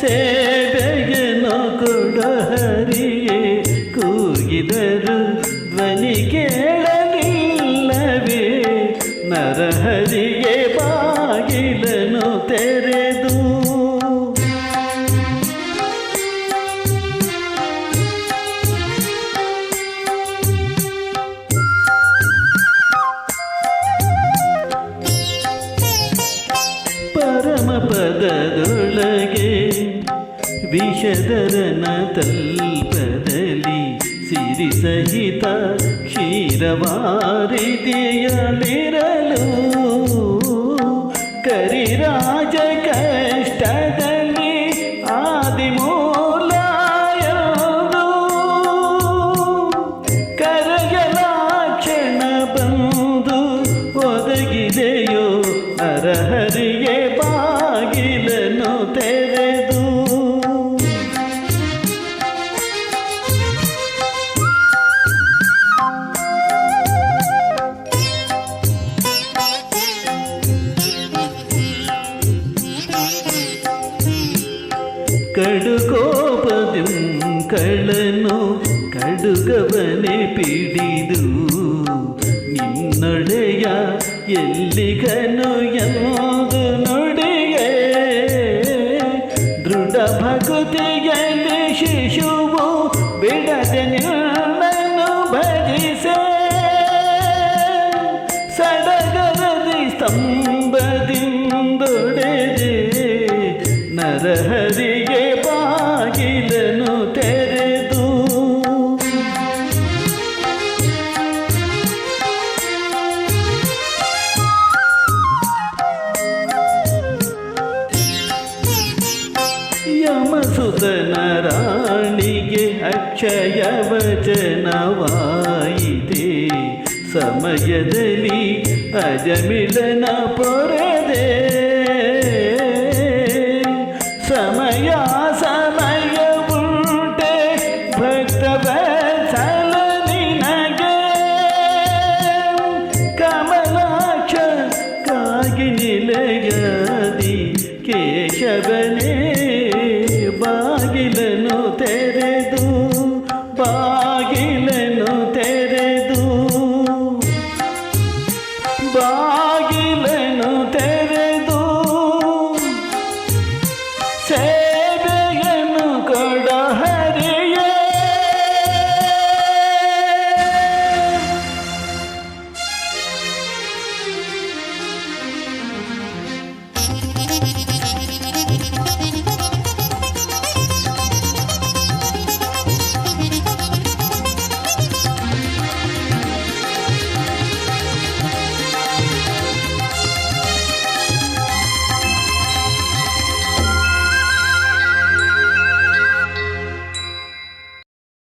ಸೇವೆಯನ್ನು ಕೊಡ ಹರಿಯೇ ಕೂಗಿದರು ಧ್ವನಿ ಕೇಳಲಿಲ್ಲವೇ? ನರಹರಿಗೆ ಬಾಗಿಲನು ತೆರೆದು. ಪರಮ ಪದದ ವಿಷಧರನ ತಲ್ಪದಲ್ಲಿ ಸಿರಿ ಸಹಿತ ಕ್ಷೀರವಾರಿದೆಯಲಿರಲು ಕರಿರಾಜ ಕಡುಕೋಪದಿಂ ಕಳ್ಳನು ಕಡುಗವನೆ ಪಿಡಿದು ನಿನ್ನೊಡೆಯ ಎಲ್ಲಿಗನು ಎಂದು ನುಡಿಯೇ. ದೃಢ ಭಕ್ತಿಯಲ್ಲಿ ಶಿಶುವು ಬಿಡದೆ ನಿನ್ನನ್ನು ಭಜಿಸೆ. ಸಡಗರದಿ ಸ್ತಂಭದಿಂದೊಡೆದೆ ನರಹರಿಗೆ ಅಕ್ಷಯ ವಚನವಾಯಿತೆ ಸಮಯದಲ್ಲಿ ಅಜಮಿಳನ ಪೊರೆದೆ ಸಮಯ ಸಮಯ ಉಂಟೆ ಭಕ್ತ ವತ್ಸಲ ನಿನಗೆ ಕಮಲಾಕ್ಷ ಕಾಗಿ ನಿಲಯದಿ ಕೇಶವನೇ